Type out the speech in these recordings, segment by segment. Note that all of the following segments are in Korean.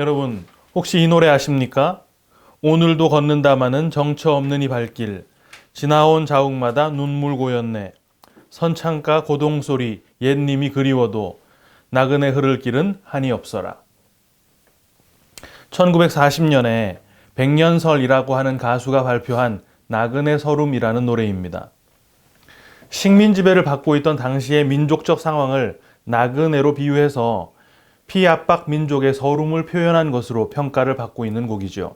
여러분, 혹시 이 노래 아십니까? 오늘도 걷는다마는 정처 없는 이 발길. 지나온 자욱마다 눈물 고였네. 선창가 고동소리 옛님이 그리워도 나그네 흐를 길은 한이 없어라. 1940년에 백년설이라고 하는 가수가 발표한 나그네 서름이라는 노래입니다. 식민 지배를 받고 있던 당시의 민족적 상황을 나그네로 비유해서 피압박 민족의 서름을 표현한 것으로 평가를 받고 있는 곡이죠.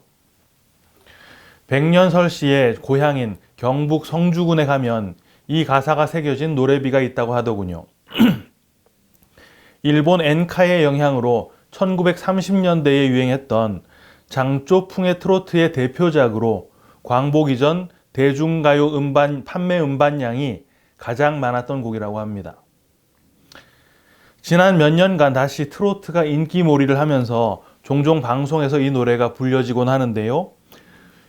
백년설 씨의 고향인 경북 성주군에 가면 이 가사가 새겨진 노래비가 있다고 하더군요. 일본 엔카의 영향으로 1930년대에 유행했던 장조풍의 트로트의 대표작으로 광복 이전 대중가요 음반 판매 음반량이 가장 많았던 곡이라고 합니다. 지난 몇 년간 다시 트로트가 인기몰이를 하면서 종종 방송에서 이 노래가 불려지곤 하는데요.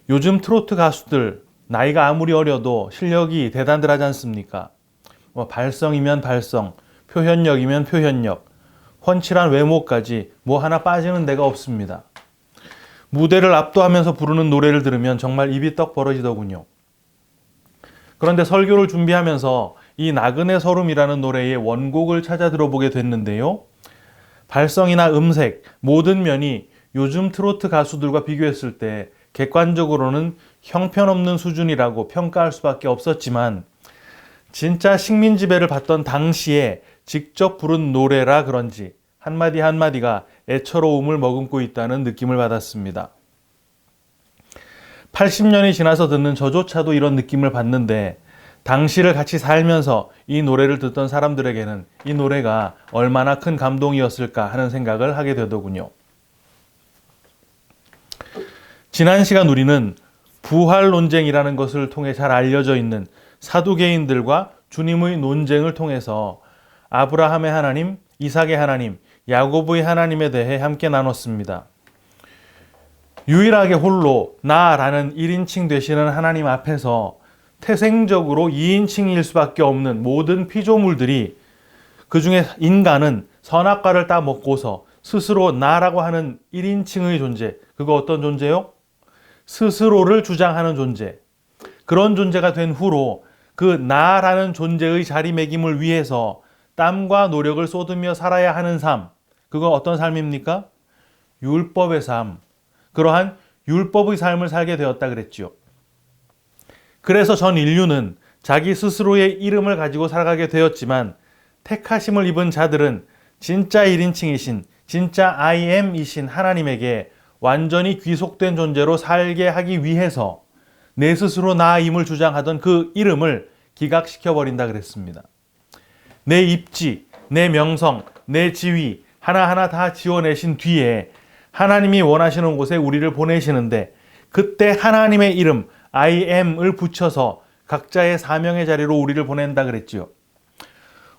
요즘 트로트 가수들 나이가 아무리 어려도 실력이 대단들하지 않습니까? 뭐 발성이면 발성, 표현력이면 표현력, 훤칠한 외모까지 뭐 하나 빠지는 데가 없습니다. 무대를 압도하면서 부르는 노래를 들으면 정말 입이 떡 벌어지더군요. 그런데 설교를 준비하면서 이 나그네 서름이라는 노래의 원곡을 찾아 들어보게 됐는데요. 발성이나 음색, 모든 면이 요즘 트로트 가수들과 비교했을 때 객관적으로는 형편없는 수준이라고 평가할 수밖에 없었지만 진짜 식민 지배를 받던 당시에 직접 부른 노래라 그런지 한마디 한마디가 애처로움을 머금고 있다는 느낌을 받았습니다. 80년이 지나서 듣는 저조차도 이런 느낌을 받는데 당시를 같이 살면서 이 노래를 듣던 사람들에게는 이 노래가 얼마나 큰 감동이었을까 하는 생각을 하게 되더군요. 지난 시간 우리는 부활 논쟁이라는 것을 통해 잘 알려져 있는 사두개인들과 주님의 논쟁을 통해서 아브라함의 하나님, 이삭의 하나님, 야고보의 하나님에 대해 함께 나눴습니다. 유일하게 홀로 나라는 1인칭 되시는 하나님 앞에서 태생적으로 2인칭일 수밖에 없는 모든 피조물들이 그 중에 인간은 선악과를 따 먹고서 스스로 나라고 하는 1인칭의 존재, 그거 어떤 존재요? 스스로를 주장하는 존재. 그런 존재가 된 후로 그 나라는 존재의 자리매김을 위해서 땀과 노력을 쏟으며 살아야 하는 삶. 그거 어떤 삶입니까? 율법의 삶. 그러한 율법의 삶을 살게 되었다 그랬지요. 그래서 전 인류는 자기 스스로의 이름을 가지고 살아가게 되었지만 택하심을 입은 자들은 진짜 1인칭이신 진짜 I am이신 하나님에게 완전히 귀속된 존재로 살게 하기 위해서 내 스스로 나임을 주장하던 그 이름을 기각시켜 버린다 그랬습니다. 내 입지, 내 명성, 내 지위 하나하나 다 지워내신 뒤에 하나님이 원하시는 곳에 우리를 보내시는데 그때 하나님의 이름 I am을 붙여서 각자의 사명의 자리로 우리를 보낸다 그랬지요.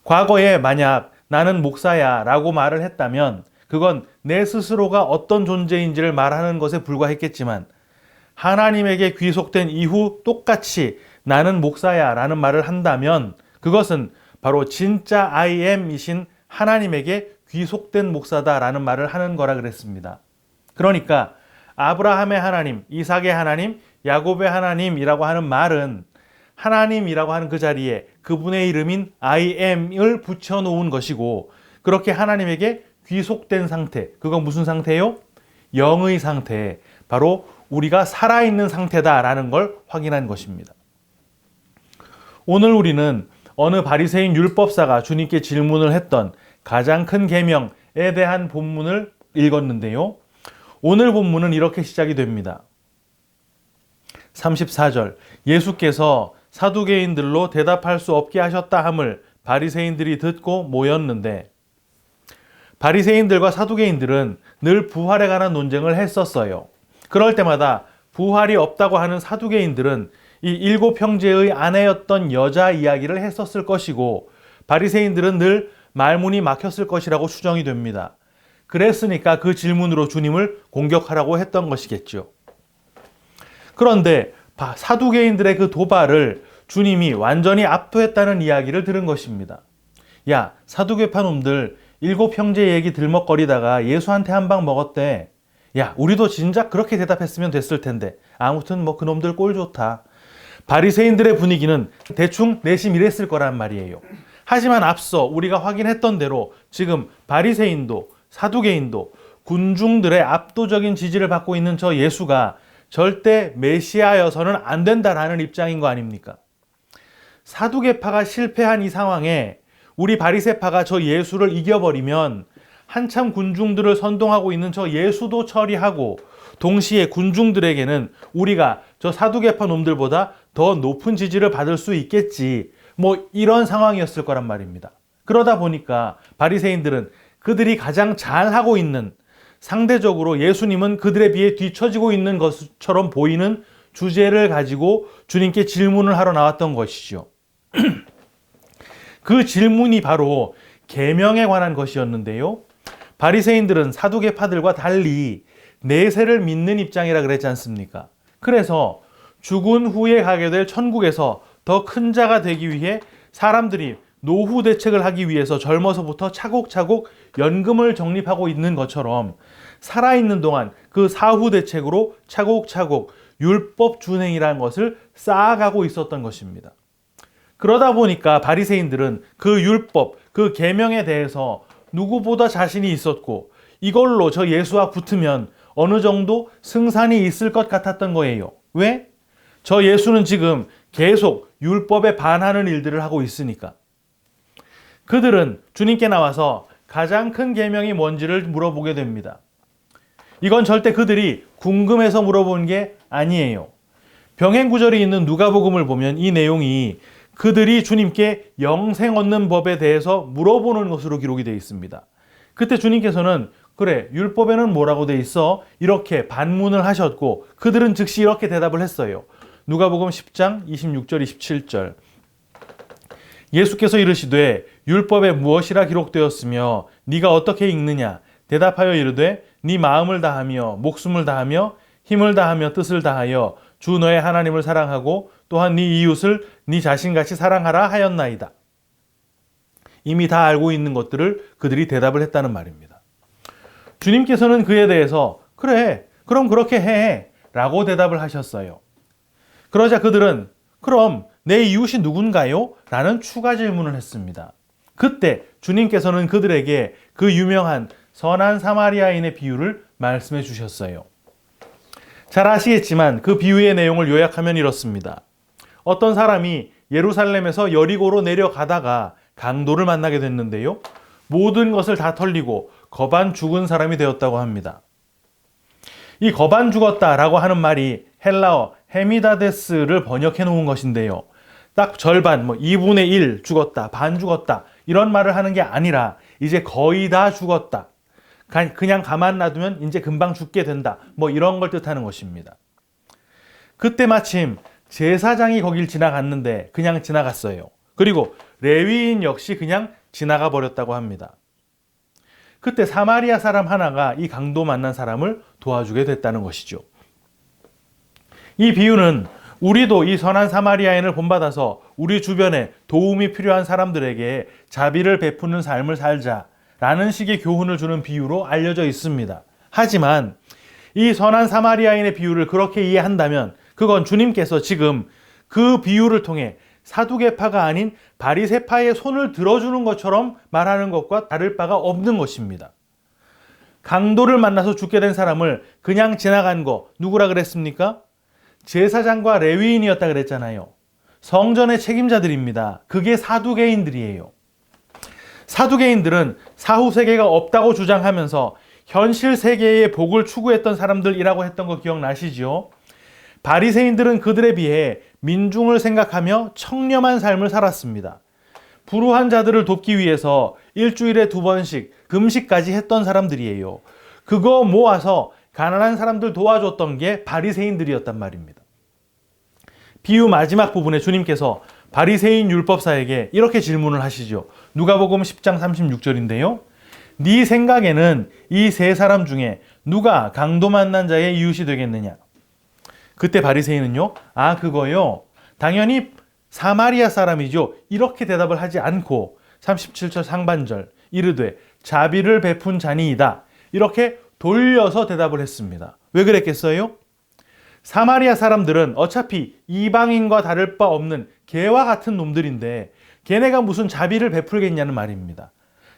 과거에 만약 나는 목사야 라고 말을 했다면 그건 내 스스로가 어떤 존재인지를 말하는 것에 불과했겠지만 하나님에게 귀속된 이후 똑같이 나는 목사야 라는 말을 한다면 그것은 바로 진짜 I am이신 하나님에게 귀속된 목사다 라는 말을 하는 거라 그랬습니다. 그러니까 아브라함의 하나님, 이삭의 하나님, 야곱의 하나님이라고 하는 말은 하나님이라고 하는 그 자리에 그분의 이름인 I am을 붙여놓은 것이고 그렇게 하나님에게 귀속된 상태, 그건 무슨 상태요? 영의 상태, 바로 우리가 살아있는 상태다라는 걸 확인한 것입니다. 오늘 우리는 어느 바리새인 율법사가 주님께 질문을 했던 가장 큰 계명에 대한 본문을 읽었는데요. 오늘 본문은 이렇게 시작이 됩니다. 34절 예수께서 사두개인들로 대답할 수 없게 하셨다 함을 바리새인들이 듣고 모였는데 바리새인들과 사두개인들은 늘 부활에 관한 논쟁을 했었어요. 그럴 때마다 부활이 없다고 하는 사두개인들은 이 일곱 형제의 아내였던 여자 이야기를 했었을 것이고 바리새인들은 늘 말문이 막혔을 것이라고 추정이 됩니다. 그랬으니까 그 질문으로 주님을 공격하라고 했던 것이겠죠. 그런데 사두개인들의 그 도발을 주님이 완전히 압도했다는 이야기를 들은 것입니다. 야, 사두개파 놈들 일곱 형제 얘기 들먹거리다가 예수한테 한 방 먹었대. 야, 우리도 진작 그렇게 대답했으면 됐을 텐데. 아무튼 뭐 그놈들 꼴 좋다. 바리새인들의 분위기는 대충 내심 이랬을 거란 말이에요. 하지만 앞서 우리가 확인했던 대로 지금 바리새인도 사두개인도 군중들의 압도적인 지지를 받고 있는 저 예수가 절대 메시아여서는 안 된다라는 입장인 거 아닙니까? 사두개파가 실패한 이 상황에 우리 바리새파가 저 예수를 이겨버리면 한참 군중들을 선동하고 있는 저 예수도 처리하고 동시에 군중들에게는 우리가 저 사두개파 놈들보다 더 높은 지지를 받을 수 있겠지. 뭐 이런 상황이었을 거란 말입니다. 그러다 보니까 바리새인들은 그들이 가장 잘하고 있는 상대적으로 예수님은 그들에 비해 뒤처지고 있는 것처럼 보이는 주제를 가지고 주님께 질문을 하러 나왔던 것이죠. 그 질문이 바로 계명에 관한 것이었는데요. 바리새인들은 사두개파들과 달리 내세를 믿는 입장이라 그랬지 않습니까? 그래서 죽은 후에 가게 될 천국에서 더 큰 자가 되기 위해 사람들이 노후 대책을 하기 위해서 젊어서부터 차곡차곡 연금을 적립하고 있는 것처럼 살아있는 동안 그 사후 대책으로 차곡차곡 율법 준행이라는 것을 쌓아가고 있었던 것입니다. 그러다 보니까 바리새인들은 그 율법, 그 계명에 대해서 누구보다 자신이 있었고 이걸로 저 예수와 붙으면 어느 정도 승산이 있을 것 같았던 거예요. 왜? 저 예수는 지금 계속 율법에 반하는 일들을 하고 있으니까. 그들은 주님께 나와서 가장 큰 계명이 뭔지를 물어보게 됩니다. 이건 절대 그들이 궁금해서 물어본 게 아니에요. 병행 구절이 있는 누가복음을 보면 이 내용이 그들이 주님께 영생 얻는 법에 대해서 물어보는 것으로 기록이 되어 있습니다. 그때 주님께서는 그래 율법에는 뭐라고 돼 있어 이렇게 반문을 하셨고 그들은 즉시 이렇게 대답을 했어요. 누가복음 10장 26절 27절 예수께서 이르시되 율법에 무엇이라 기록되었으며 네가 어떻게 읽느냐 대답하여 이르되 네 마음을 다하며 목숨을 다하며 힘을 다하며 뜻을 다하여 주 너의 하나님을 사랑하고 또한 네 이웃을 네 자신같이 사랑하라 하였나이다. 이미 다 알고 있는 것들을 그들이 대답을 했다는 말입니다. 주님께서는 그에 대해서 그래 그럼 그렇게 해 라고 대답을 하셨어요. 그러자 그들은 그럼 내 이웃이 누군가요? 라는 추가 질문을 했습니다. 그때 주님께서는 그들에게 그 유명한 선한 사마리아인의 비유를 말씀해 주셨어요. 잘 아시겠지만 그 비유의 내용을 요약하면 이렇습니다. 어떤 사람이 예루살렘에서 여리고로 내려가다가 강도를 만나게 됐는데요. 모든 것을 다 털리고 거반 죽은 사람이 되었다고 합니다. 이 거반 죽었다라고 하는 말이 헬라어 헤미다데스를 번역해 놓은 것인데요. 딱 절반, 뭐 2분의 1 죽었다, 반 죽었다, 이런 말을 하는 게 아니라 이제 거의 다 죽었다. 그냥 가만 놔두면 이제 금방 죽게 된다. 뭐 이런 걸 뜻하는 것입니다. 그때 마침 제사장이 거길 지나갔는데 그냥 지나갔어요. 그리고 레위인 역시 그냥 지나가 버렸다고 합니다. 그때 사마리아 사람 하나가 이 강도 만난 사람을 도와주게 됐다는 것이죠. 이 비유는 우리도 이 선한 사마리아인을 본받아서 우리 주변에 도움이 필요한 사람들에게 자비를 베푸는 삶을 살자라는 식의 교훈을 주는 비유로 알려져 있습니다. 하지만 이 선한 사마리아인의 비유를 그렇게 이해한다면 그건 주님께서 지금 그 비유를 통해 사두개파가 아닌 바리세파의 손을 들어주는 것처럼 말하는 것과 다를 바가 없는 것입니다. 강도를 만나서 죽게 된 사람을 그냥 지나간 거 누구라 그랬습니까? 제사장과 레위인이었다 그랬잖아요. 성전의 책임자들입니다. 그게 사두개인들이에요. 사두개인들은 사후 세계가 없다고 주장하면서 현실 세계의 복을 추구했던 사람들이라고 했던 거 기억나시죠? 바리새인들은 그들에 비해 민중을 생각하며 청렴한 삶을 살았습니다. 불우한 자들을 돕기 위해서 일주일에 두 번씩 금식까지 했던 사람들이에요. 그거 모아서 가난한 사람들 도와줬던 게 바리새인들이었단 말입니다. 비유 마지막 부분에 주님께서 바리새인 율법사에게 이렇게 질문을 하시죠. 누가복음 10장 36절인데요. 네 생각에는 이 세 사람 중에 누가 강도 만난 자의 이웃이 되겠느냐? 그때 바리새인은요. 아, 그거요. 당연히 사마리아 사람이죠. 이렇게 대답을 하지 않고 37절 상반절 이르되 자비를 베푼 자니이다. 이렇게 돌려서 대답을 했습니다. 왜 그랬겠어요? 사마리아 사람들은 어차피 이방인과 다를 바 없는 개와 같은 놈들인데 걔네가 무슨 자비를 베풀겠냐는 말입니다.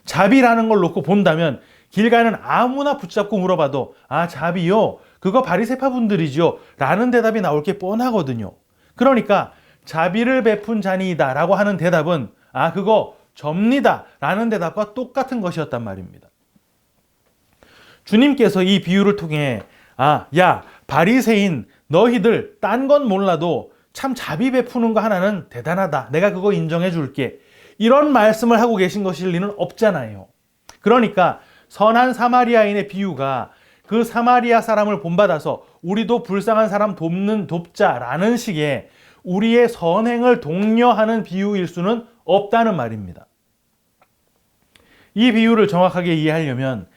자비라는 걸 놓고 본다면 길 가는 아무나 붙잡고 물어봐도 아 자비요 그거 바리세파 분들이죠 라는 대답이 나올 게 뻔하거든요. 그러니까 자비를 베푼 자니이다 라고 하는 대답은 아 그거 접니다 라는 대답과 똑같은 것이었단 말입니다. 주님께서 이 비유를 통해 아 야 바리새인 너희들 딴 건 몰라도 참 자비 베푸는 거 하나는 대단하다. 내가 그거 인정해 줄게. 이런 말씀을 하고 계신 것일 리는 없잖아요. 그러니까 선한 사마리아인의 비유가 그 사마리아 사람을 본받아서 우리도 불쌍한 사람 돕는 돕자라는 식의 우리의 선행을 독려하는 비유일 수는 없다는 말입니다. 이 비유를 정확하게 이해하려면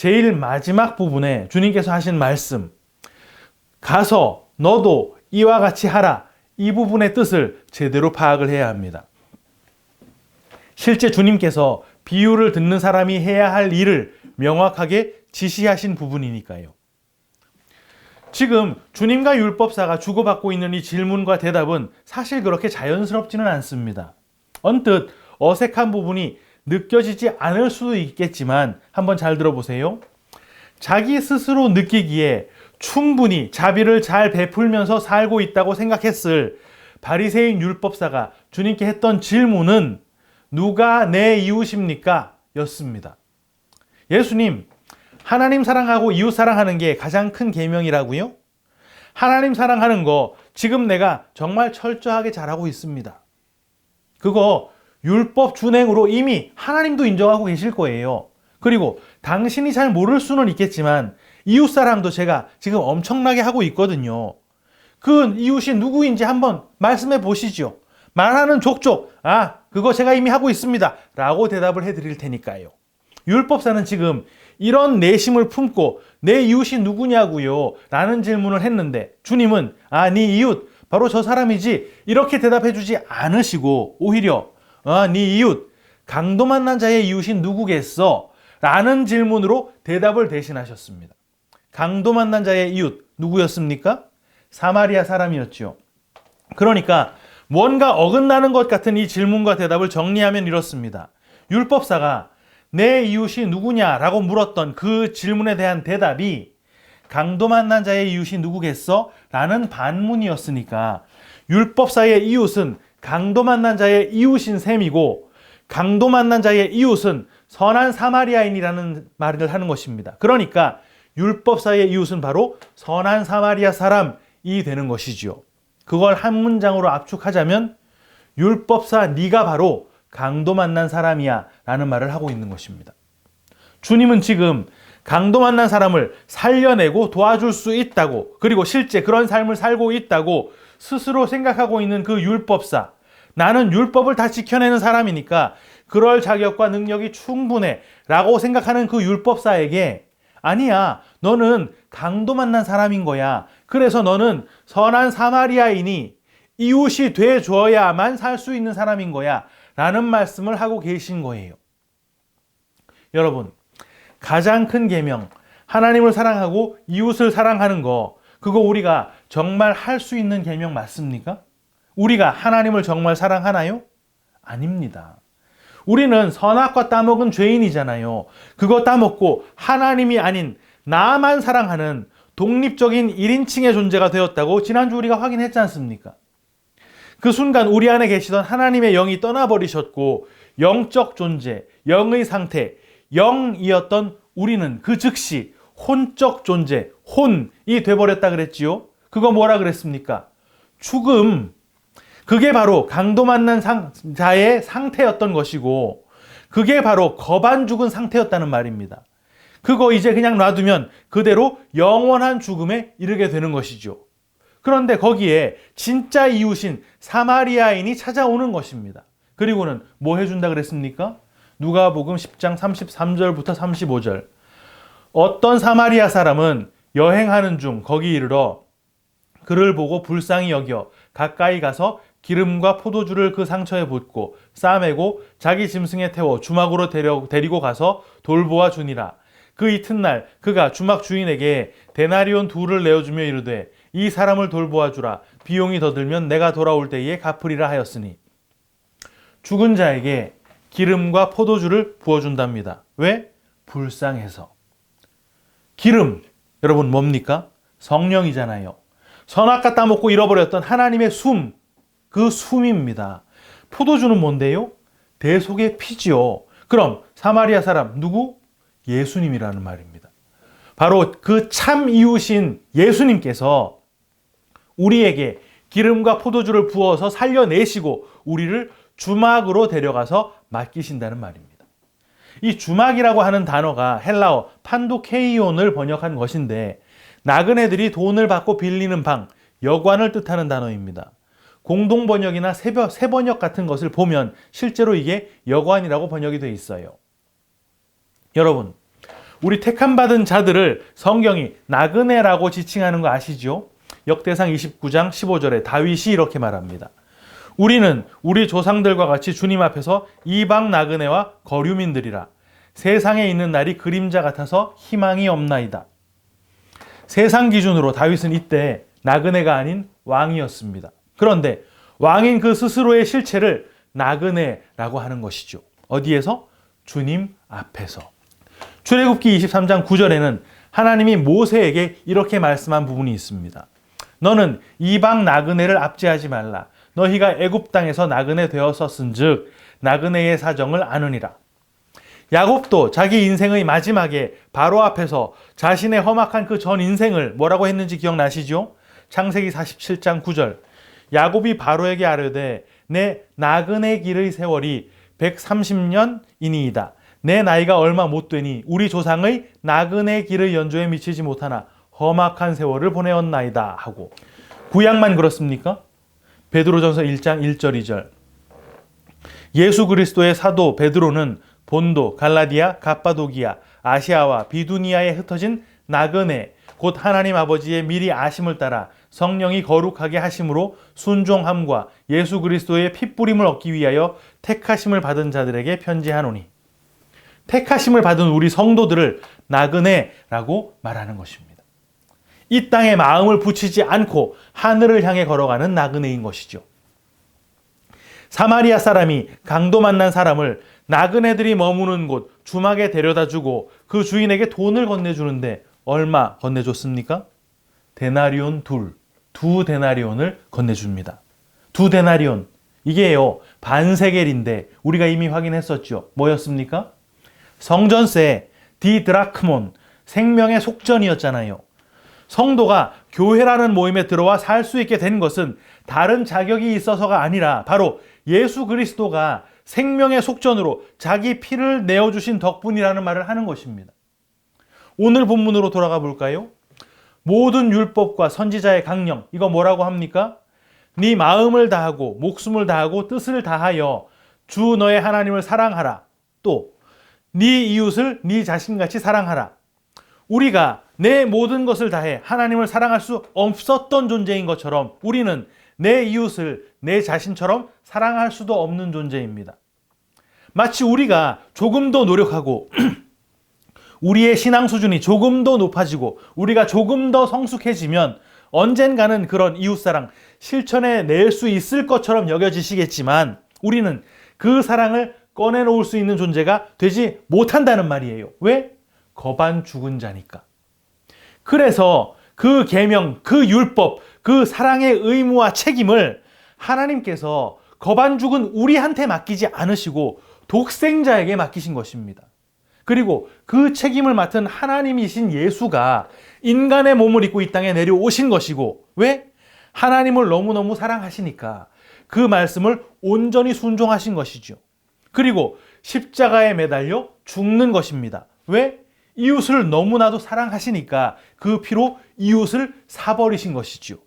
제일 마지막 부분에 주님께서 하신 말씀, 가서 너도 이와 같이 하라. 이 부분의 뜻을 제대로 파악을 해야 합니다. 실제 주님께서 비유를 듣는 사람이 해야 할 일을 명확하게 지시하신 부분이니까요. 지금 주님과 율법사가 주고받고 있는 이 질문과 대답은 사실 그렇게 자연스럽지는 않습니다. 언뜻 어색한 부분이 느껴지지 않을 수도 있겠지만 한번 잘 들어보세요. 자기 스스로 느끼기에 충분히 자비를 잘 베풀면서 살고 있다고 생각했을 바리새인 율법사가 주님께 했던 질문은 누가 내 이웃입니까? 였습니다. 예수님, 하나님 사랑하고 이웃 사랑하는 게 가장 큰 계명이라고요? 하나님 사랑하는 거 지금 내가 정말 철저하게 잘하고 있습니다. 그거 율법 준행으로 이미 하나님도 인정하고 계실 거예요. 그리고 당신이 잘 모를 수는 있겠지만 이웃 사랑도 제가 지금 엄청나게 하고 있거든요. 그 이웃이 누구인지 한번 말씀해 보시죠. 말하는 족족, 아, 그거 제가 이미 하고 있습니다. 라고 대답을 해 드릴 테니까요. 율법사는 지금 이런 내심을 품고 내 이웃이 누구냐고요? 라는 질문을 했는데 주님은 아, 네 이웃 바로 저 사람이지 이렇게 대답해 주지 않으시고 오히려 아, 네 이웃 강도 만난 자의 이웃이 누구겠어? 라는 질문으로 대답을 대신하셨습니다. 강도 만난 자의 이웃 누구였습니까? 사마리아 사람이었지요. 그러니까 뭔가 어긋나는 것 같은 이 질문과 대답을 정리하면 이렇습니다. 율법사가 내 이웃이 누구냐라고 물었던 그 질문에 대한 대답이 강도 만난 자의 이웃이 누구겠어? 라는 반문이었으니까 율법사의 이웃은 강도 만난 자의 이웃인 셈이고 강도 만난 자의 이웃은 선한 사마리아인이라는 말을 하는 것입니다. 그러니까 율법사의 이웃은 바로 선한 사마리아 사람이 되는 것이지요. 그걸 한 문장으로 압축하자면 율법사 네가 바로 강도 만난 사람이야 라는 말을 하고 있는 것입니다. 주님은 지금 강도 만난 사람을 살려내고 도와줄 수 있다고 그리고 실제 그런 삶을 살고 있다고 스스로 생각하고 있는 그 율법사. 나는 율법을 다 지켜내는 사람이니까 그럴 자격과 능력이 충분해 라고 생각하는 그 율법사에게 아니야 너는 강도 만난 사람인 거야. 그래서 너는 선한 사마리아인이 이웃이 돼 줘야만 살 수 있는 사람인 거야. 라는 말씀을 하고 계신 거예요. 여러분, 가장 큰 계명 하나님을 사랑하고 이웃을 사랑하는 거 그거 우리가 정말 할 수 있는 계명 맞습니까? 우리가 하나님을 정말 사랑하나요? 아닙니다. 우리는 선악과 따먹은 죄인이잖아요. 그거 따먹고 하나님이 아닌 나만 사랑하는 독립적인 1인칭의 존재가 되었다고 지난주 우리가 확인했지 않습니까? 그 순간 우리 안에 계시던 하나님의 영이 떠나버리셨고 영적 존재, 영의 상태, 영이었던 우리는 그 즉시 혼적 존재, 혼이 돼버렸다 그랬지요. 그거 뭐라 그랬습니까? 죽음. 그게 바로 강도 만난 상, 자의 상태였던 것이고, 그게 바로 거반 죽은 상태였다는 말입니다. 그거 이제 그냥 놔두면 그대로 영원한 죽음에 이르게 되는 것이죠. 그런데 거기에 진짜 이웃인 사마리아인이 찾아오는 것입니다. 그리고는 뭐 해준다 그랬습니까? 누가복음 10장 33절부터 35절. 어떤 사마리아 사람은 여행하는 중 거기 이르러 그를 보고 불쌍히 여겨 가까이 가서 기름과 포도주를 그 상처에 붓고 싸매고 자기 짐승에 태워 주막으로 데려, 데리고 가서 돌보아 주니라. 그 이튿날 그가 주막 주인에게 데나리온 둘을 내어주며 이르되 이 사람을 돌보아 주라 비용이 더 들면 내가 돌아올 때에 갚으리라 하였으니 죽은 자에게 기름과 포도주를 부어준답니다. 왜? 불쌍해서. 기름, 여러분 뭡니까? 성령이잖아요. 선악과 따먹고 잃어버렸던 하나님의 숨, 그 숨입니다. 포도주는 뭔데요? 대속의 피지요. 그럼 사마리아 사람 누구? 예수님이라는 말입니다. 바로 그 참 이웃인 예수님께서 우리에게 기름과 포도주를 부어서 살려내시고 우리를 주막으로 데려가서 맡기신다는 말입니다. 이 주막이라고 하는 단어가 헬라어 판도케이온을 번역한 것인데 나그네들이 돈을 받고 빌리는 방, 여관을 뜻하는 단어입니다. 공동 번역이나 새 번역 같은 것을 보면 실제로 이게 여관이라고 번역이 되어 있어요. 여러분, 우리 택함 받은 자들을 성경이 나그네라고 지칭하는 거 아시죠? 역대상 29장 15절에 다윗이 이렇게 말합니다. 우리는 우리 조상들과 같이 주님 앞에서 이방 나그네와 거류민들이라 세상에 있는 날이 그림자 같아서 희망이 없나이다. 세상 기준으로 다윗은 이때 나그네가 아닌 왕이었습니다. 그런데 왕인 그 스스로의 실체를 나그네라고 하는 것이죠. 어디에서? 주님 앞에서. 출애굽기 23장 9절에는 하나님이 모세에게 이렇게 말씀한 부분이 있습니다. 너는 이방 나그네를 압제하지 말라. 너희가 애굽 땅에서 나그네 되었었은즉 나그네의 사정을 아느니라. 야곱도 자기 인생의 마지막에 바로 앞에서 자신의 험악한 그 전 인생을 뭐라고 했는지 기억나시죠? 창세기 47장 9절. 야곱이 바로에게 아뢰되 내 나그네 길의 세월이 130년이니이다. 내 나이가 얼마 못 되니 우리 조상의 나그네 길의 연조에 미치지 못하나 험악한 세월을 보내었나이다 하고 구약만 그렇습니까? 베드로전서 1장 1절 2절 예수 그리스도의 사도 베드로는 본도, 갈라디아, 갑바도기아, 아시아와 비두니아에 흩어진 나그네 곧 하나님 아버지의 미리 아심을 따라 성령이 거룩하게 하심으로 순종함과 예수 그리스도의 핏부림을 얻기 위하여 택하심을 받은 자들에게 편지하노니 택하심을 받은 우리 성도들을 나그네라고 말하는 것입니다. 이 땅에 마음을 붙이지 않고 하늘을 향해 걸어가는 나그네인 것이죠. 사마리아 사람이 강도 만난 사람을 나그네들이 머무는 곳 주막에 데려다 주고 그 주인에게 돈을 건네주는데 얼마 건네줬습니까? 데나리온 둘, 두 데나리온을 건네줍니다. 두 데나리온. 이게요, 반세겔인데 우리가 이미 확인했었죠. 뭐였습니까? 성전세, 디드라크몬, 생명의 속전이었잖아요. 성도가 교회라는 모임에 들어와 살 수 있게 된 것은 다른 자격이 있어서가 아니라 바로 예수 그리스도가 생명의 속전으로 자기 피를 내어주신 덕분이라는 말을 하는 것입니다. 오늘 본문으로 돌아가 볼까요? 모든 율법과 선지자의 강령, 이거 뭐라고 합니까? 네 마음을 다하고 목숨을 다하고 뜻을 다하여 주 너의 하나님을 사랑하라. 또 네 이웃을 네 자신같이 사랑하라. 우리가 내 모든 것을 다해 하나님을 사랑할 수 없었던 존재인 것처럼 우리는 내 이웃을 내 자신처럼 사랑할 수도 없는 존재입니다. 마치 우리가 조금 더 노력하고 우리의 신앙 수준이 조금 더 높아지고 우리가 조금 더 성숙해지면 언젠가는 그런 이웃사랑 실천해 낼 수 있을 것처럼 여겨지시겠지만 우리는 그 사랑을 꺼내놓을 수 있는 존재가 되지 못한다는 말이에요. 왜? 거반 죽은 자니까. 그래서 그 계명, 그 율법, 그 사랑의 의무와 책임을 하나님께서 거반 죽은 우리한테 맡기지 않으시고 독생자에게 맡기신 것입니다. 그리고 그 책임을 맡은 하나님이신 예수가 인간의 몸을 입고 이 땅에 내려오신 것이고 왜? 하나님을 너무너무 사랑하시니까 그 말씀을 온전히 순종하신 것이죠. 그리고 십자가에 매달려 죽는 것입니다. 왜? 이웃을 너무나도 사랑하시니까 그 피로 이웃을 사버리신 것이지요.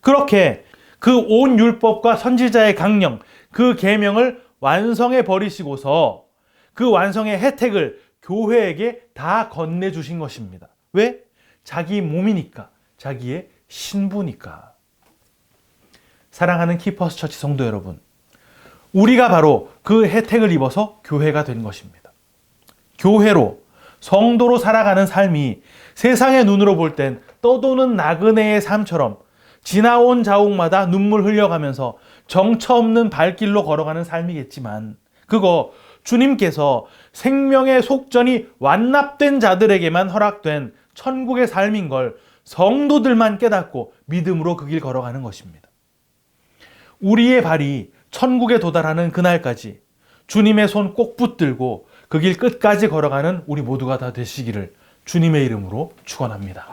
그렇게 그 온 율법과 선지자의 강령, 그 계명을 완성해 버리시고서 그 완성의 혜택을 교회에게 다 건네 주신 것입니다. 왜? 자기 몸이니까, 자기의 신부니까. 사랑하는 키퍼스 처치 성도 여러분, 우리가 바로 그 혜택을 입어서 교회가 된 것입니다. 교회로 성도로 살아가는 삶이 세상의 눈으로 볼 땐 떠도는 나그네의 삶처럼 지나온 자옥마다 눈물 흘려가면서 정처 없는 발길로 걸어가는 삶이겠지만 그거 주님께서 생명의 속전이 완납된 자들에게만 허락된 천국의 삶인 걸 성도들만 깨닫고 믿음으로 그 길 걸어가는 것입니다. 우리의 발이 천국에 도달하는 그날까지 주님의 손 꼭 붙들고 그 길 끝까지 걸어가는 우리 모두가 다 되시기를 주님의 이름으로 축원합니다.